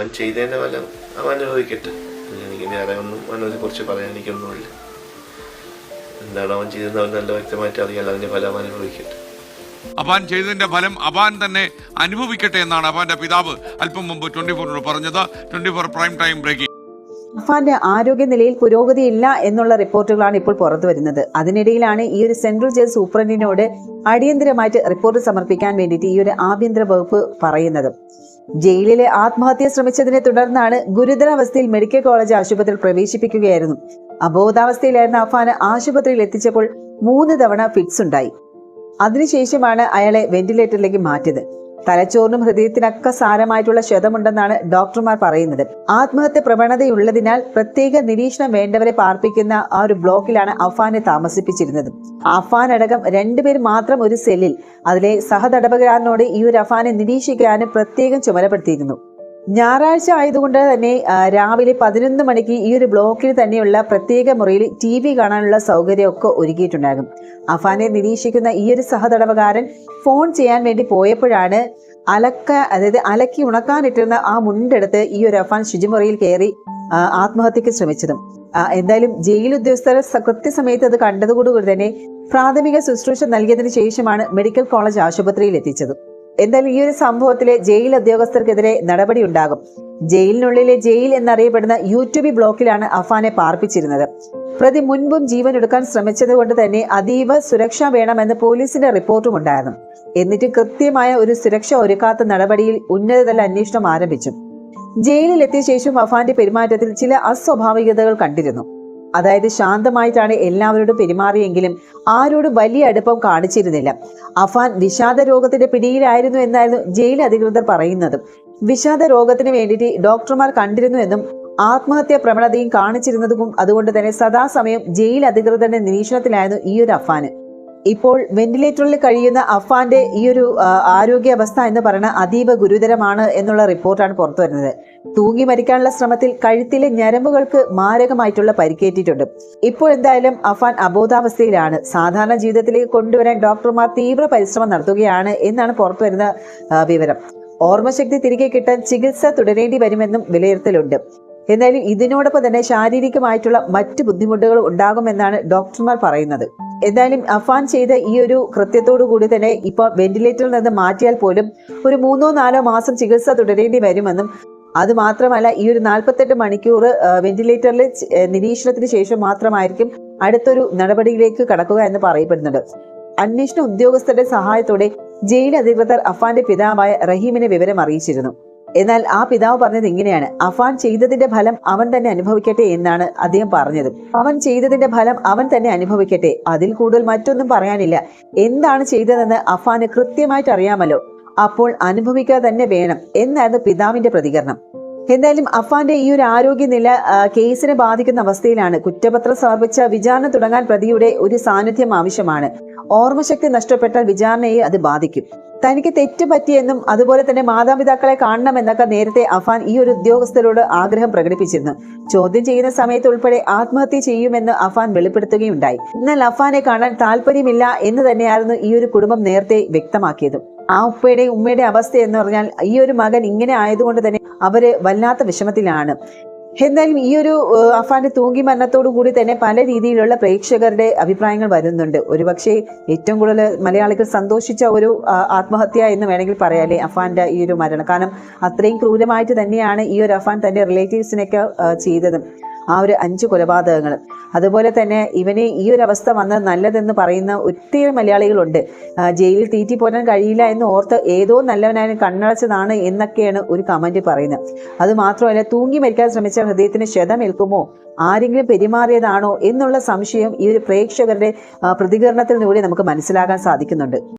അവൻ ചെയ്തതിന്റെ ഫലം അവൻ അനുഭവിക്കട്ടെ. ഒന്നും അവനെ കുറിച്ച് പറയാൻ എനിക്കൊന്നുമില്ല എന്താണ് അവൻ ചെയ്തതെന്ന് അവൻ നല്ല വ്യക്തമായിട്ട് അറിയാലോ അതിന്റെ ഫലം അവൻ അനുഭവിക്കട്ടെ. അപാൻ ചെയ്തതിന്റെ ഫലം അപാൻ തന്നെ അനുഭവിക്കട്ടെ എന്നാണ് അപാന്റെ പിതാവ് അല്പം മുമ്പ് ട്വന്റി ഫോറിനോട് പറഞ്ഞത്. Twenty four prime time breaking അഫാന്റെ ആരോഗ്യനിലയിൽ പുരോഗതിയില്ല എന്നുള്ള റിപ്പോർട്ടുകളാണ് ഇപ്പോൾ പുറത്തു വരുന്നത്. അതിനിടയിലാണ് ഈ ഒരു സെൻട്രൽ ജയിൽ സൂപ്രണ്ടിനോട് അടിയന്തരമായിട്ട് റിപ്പോർട്ട് സമർപ്പിക്കാൻ വേണ്ടിയിട്ട് ഈ ഒരു ആഭ്യന്തര വകുപ്പ് പറയുന്നത്. ജയിലിലെ ആത്മഹത്യ ശ്രമിച്ചതിനെ തുടർന്നാണ് ഗുരുതരാവസ്ഥയിൽ മെഡിക്കൽ കോളേജ് ആശുപത്രിയിൽ പ്രവേശിപ്പിക്കുകയായിരുന്നു. അബോധാവസ്ഥയിലായിരുന്ന അഫാന് ആശുപത്രിയിൽ എത്തിച്ചപ്പോൾ മൂന്ന് തവണ ഫിറ്റ്സ് ഉണ്ടായി. അതിനുശേഷമാണ് അയാളെ വെന്റിലേറ്ററിലേക്ക് മാറ്റിയത്. തലച്ചോറിനും ഹൃദയത്തിനൊക്കെ സാരമായിട്ടുള്ള ക്ഷതമുണ്ടെന്നാണ് ഡോക്ടർമാർ പറയുന്നത്. ആത്മഹത്യ പ്രവണതയുള്ളതിനാൽ പ്രത്യേക നിരീക്ഷണം വേണ്ടവരെ പാർപ്പിക്കുന്ന ആ ഒരു ബ്ലോക്കിലാണ് അഫാനെ താമസിപ്പിച്ചിരുന്നത്. അഫാൻ അടക്കം രണ്ടുപേർ മാത്രം ഒരു സെല്ലിൽ. അതിലെ സഹതടവുകാരനോട് ഈ ഒരു അഫാനെ നിരീക്ഷിക്കാനും പ്രത്യേകം ചുമതലപ്പെടുത്തിയിരുന്നു. ഞായറാഴ്ച ആയതുകൊണ്ട് തന്നെ രാവിലെ പതിനൊന്ന് മണിക്ക് ഈ ഒരു ബ്ലോക്കിൽ തന്നെയുള്ള പ്രത്യേക മുറിയിൽ ടി വി കാണാനുള്ള സൗകര്യമൊക്കെ ഒരുക്കിയിട്ടുണ്ടാകും. അഫാനെ നിരീക്ഷിക്കുന്ന ഈ ഒരു സഹതടവുകാരൻ ഫോൺ ചെയ്യാൻ വേണ്ടി പോയപ്പോഴാണ് അലക്ക അതായത് അലക്കി ഉണക്കാനിട്ടിരുന്ന ആ മുണ്ടെടുത്ത് ഈ ഒരു അഫാൻ ശുചിമുറിയിൽ കയറി ആത്മഹത്യക്ക് ശ്രമിച്ചതും. എന്തായാലും ജയിൽ ഉദ്യോഗസ്ഥർ കൃത്യസമയത്ത് അത് കണ്ടതുകൂടി തന്നെ പ്രാഥമിക ശുശ്രൂഷ നൽകിയതിനു ശേഷമാണ് മെഡിക്കൽ കോളേജ് ആശുപത്രിയിൽ എത്തിച്ചത്. എന്തായാലും ഈ ഒരു സംഭവത്തിലെ ജയിൽ ഉദ്യോഗസ്ഥർക്കെതിരെ നടപടി ഉണ്ടാകും. ജയിലിനുള്ളിലെ ജയിൽ എന്നറിയപ്പെടുന്ന യൂട്യൂബ് ബ്ലോക്കിലാണ് അഫാനെ പാർപ്പിച്ചിരുന്നത്. പ്രതി മുൻപും ജീവൻ എടുക്കാൻ ശ്രമിച്ചത് കൊണ്ട് തന്നെ അതീവ സുരക്ഷ വേണമെന്ന് പോലീസിന്റെ റിപ്പോർട്ടും ഉണ്ടായിരുന്നു. എന്നിട്ട് കൃത്യമായ ഒരു സുരക്ഷ ഒരുക്കാത്ത നടപടിയിൽ ഉന്നതതല അന്വേഷണം ആരംഭിച്ചു. ജയിലിലെത്തിയ ശേഷം അഫാന്റെ പെരുമാറ്റത്തിൽ ചില അസ്വാഭാവികതകൾ കണ്ടിരുന്നു. അതായത് ശാന്തമായിട്ടാണ് എല്ലാവരോടും പെരുമാറിയെങ്കിലും ആരോടും വലിയ അടുപ്പം കാണിച്ചിരുന്നില്ല. അഫാൻ വിഷാദ രോഗത്തിന്റെ പിടിയിലായിരുന്നു എന്നായിരുന്നു ജയിൽ അധികൃതർ പറയുന്നതും. വിഷാദ രോഗത്തിന് വേണ്ടിയിട്ട് ഡോക്ടർമാർ കണ്ടിരുന്നു എന്നും ആത്മഹത്യാ പ്രവണതയും കാണിച്ചിരുന്നതും അതുകൊണ്ട് തന്നെ സദാസമയം ജയിൽ അധികൃതരുടെ നിരീക്ഷണത്തിലായിരുന്നു ഈ ഒരു അഫാന് ഇപ്പോൾ വെന്റിലേറ്ററിൽ കഴിയുന്ന അഫാന്റെ ഈ ഒരു ആരോഗ്യാവസ്ഥ എന്ന് പറയുന്നത് അതീവ ഗുരുതരമാണ് എന്നുള്ള റിപ്പോർട്ടാണ് പുറത്തു വരുന്നത് തൂങ്ങി മരിക്കാനുള്ള ശ്രമത്തിൽ കഴുത്തിലെ ഞരമ്പുകൾക്ക് മാരകമായിട്ടുള്ള പരിക്കേറ്റിട്ടുണ്ട്. ഇപ്പോൾ എന്തായാലും അഫാൻ അബോധാവസ്ഥയിലാണ്. സാധാരണ ജീവിതത്തിലേക്ക് കൊണ്ടുവരാൻ ഡോക്ടർമാർ തീവ്ര പരിശ്രമം നടത്തുകയാണ് എന്നാണ് പുറത്തുവരുന്ന വിവരം. ഓർമ്മശക്തി തിരികെ കിട്ടാൻ ചികിത്സ തുടരേണ്ടി വരുമെന്നും വിലയിരുത്തലുണ്ട്. എന്നാലും ഇതിനോടൊപ്പം തന്നെ ശാരീരികമായിട്ടുള്ള മറ്റ് ബുദ്ധിമുട്ടുകൾ ഉണ്ടാകുമെന്നാണ് ഡോക്ടർമാർ പറയുന്നത്. എന്തായാലും അഫാൻ ചെയ്ത ഈ ഒരു കൃത്യത്തോടു കൂടി തന്നെ ഇപ്പോൾ വെന്റിലേറ്ററിൽ നിന്ന് മാറ്റിയാൽ പോലും ഒരു മൂന്നോ നാലോ മാസം ചികിത്സ തുടരേണ്ടി വരുമെന്നും അത് മാത്രമല്ല ഈ ഒരു നാൽപ്പത്തെട്ട് മണിക്കൂർ വെന്റിലേറ്ററിൽ നിരീക്ഷണത്തിന് ശേഷം മാത്രമായിരിക്കും അടുത്തൊരു നടപടിയിലേക്ക് കടക്കുക എന്ന് പറയപ്പെടുന്നുണ്ട്. അന്വേഷണ ഉദ്യോഗസ്ഥരുടെ സഹായത്തോടെ ജയിൽ അധികൃതർ അഫാന്റെ പിതാവായ റഹീമിനെ വിവരം അറിയിച്ചിരുന്നു. എന്നാൽ ആ പിതാവ് പറഞ്ഞത് ഇങ്ങനെയാണ് അഫാൻ ചെയ്തതിന്റെ ഫലം അവൻ തന്നെ അനുഭവിക്കട്ടെ എന്നാണ് അദ്ദേഹം പറഞ്ഞത്. അവൻ ചെയ്തതിന്റെ ഫലം അവൻ തന്നെ അനുഭവിക്കട്ടെ. അതിൽ കൂടുതൽ മറ്റൊന്നും പറയാനില്ല. എന്താണ് ചെയ്തതെന്ന് അഫാന് കൃത്യമായിട്ട് അറിയാമല്ലോ. അപ്പോൾ അനുഭവിക്കുക തന്നെ വേണം എന്നായിരുന്നു പിതാവിന്റെ പ്രതികരണം. എന്തായാലും അഫാന്റെ ഈ ഒരു ആരോഗ്യനില കേസിനെ ബാധിക്കുന്ന അവസ്ഥയിലാണ് കുറ്റപത്രം സമർപ്പിച്ച വിചാരണ തുടങ്ങാൻ പ്രതിയുടെ ഒരു സാന്നിധ്യം ആവശ്യമാണ്. ഓർമ്മശക്തി നഷ്ടപ്പെട്ടാൽ വിചാരണയെ അത് ബാധിക്കും. തനിക്ക് തെറ്റ് പറ്റിയെന്നും അതുപോലെ തന്നെ മാതാപിതാക്കളെ കാണണമെന്നൊക്കെ നേരത്തെ അഫാൻ ഈ ഒരു ഉദ്യോഗസ്ഥരോട് ആഗ്രഹം പ്രകടിപ്പിച്ചിരുന്നു. ചോദ്യം ചെയ്യുന്ന സമയത്ത് ഉൾപ്പെടെ ആത്മഹത്യ ചെയ്യുമെന്ന് അഫാൻ വെളിപ്പെടുത്തുകയുണ്ടായി. എന്നാൽ അഫാനെ കാണാൻ താല്പര്യമില്ല എന്ന് തന്നെയായിരുന്നു ഈ ഒരു കുടുംബം നേരത്തെ വ്യക്തമാക്കിയത്. ആ ഉപ്പയുടെ ഉമ്മയുടെ അവസ്ഥ എന്ന് പറഞ്ഞാൽ ഈ ഒരു മകൻ ഇങ്ങനെ ആയതുകൊണ്ട് തന്നെ അവർ വല്ലാത്ത വിഷമത്തിലാണ്. എന്തായാലും ഈ ഒരു അഫാന്റെ തൂങ്ങി മരണത്തോടു കൂടി തന്നെ പല രീതിയിലുള്ള പ്രേക്ഷകരുടെ അഭിപ്രായങ്ങൾ വരുന്നുണ്ട്. ഒരുപക്ഷെ ഏറ്റവും കൂടുതൽ മലയാളികൾ സന്തോഷിച്ച ഒരു ആത്മഹത്യ എന്ന് വേണമെങ്കിൽ പറയാലേ അഫാന്റെ ഈ ഒരു മരണം. കാരണം അത്രയും ക്രൂരമായിട്ട് തന്നെയാണ് ഈ ഒരു അഫാൻ തന്റെ റിലേറ്റീവ്സിനൊക്കെ ചെയ്തത്. ആ ഒരു അഞ്ച് കൊലപാതകങ്ങൾ. അതുപോലെ തന്നെ ഇവന് ഈ ഒരു അവസ്ഥ വന്നത് നല്ലതെന്ന് പറയുന്ന ഒത്തിരി മലയാളികളുണ്ട്. ജയിലിൽ തീറ്റി പോരാൻ കഴിയില്ല എന്ന് ഓർത്ത് ഏതോ നല്ലവനായാലും കണ്ണടച്ചതാണ് എന്നൊക്കെയാണ് ഒരു കമന്റ് പറയുന്നത്. അത് മാത്രമല്ല തൂങ്ങി മരിക്കാൻ ശ്രമിച്ച ഹൃദയത്തിന് ക്ഷതമേൽക്കുമോ? ആരെങ്കിലും പെരുമാറിയതാണോ എന്നുള്ള സംശയം ഈ ഒരു പ്രേക്ഷകരുടെ പ്രതികരണത്തിൽ പ്രതികരണത്തിലൂടെ നമുക്ക് മനസ്സിലാക്കാൻ സാധിക്കുന്നുണ്ട്.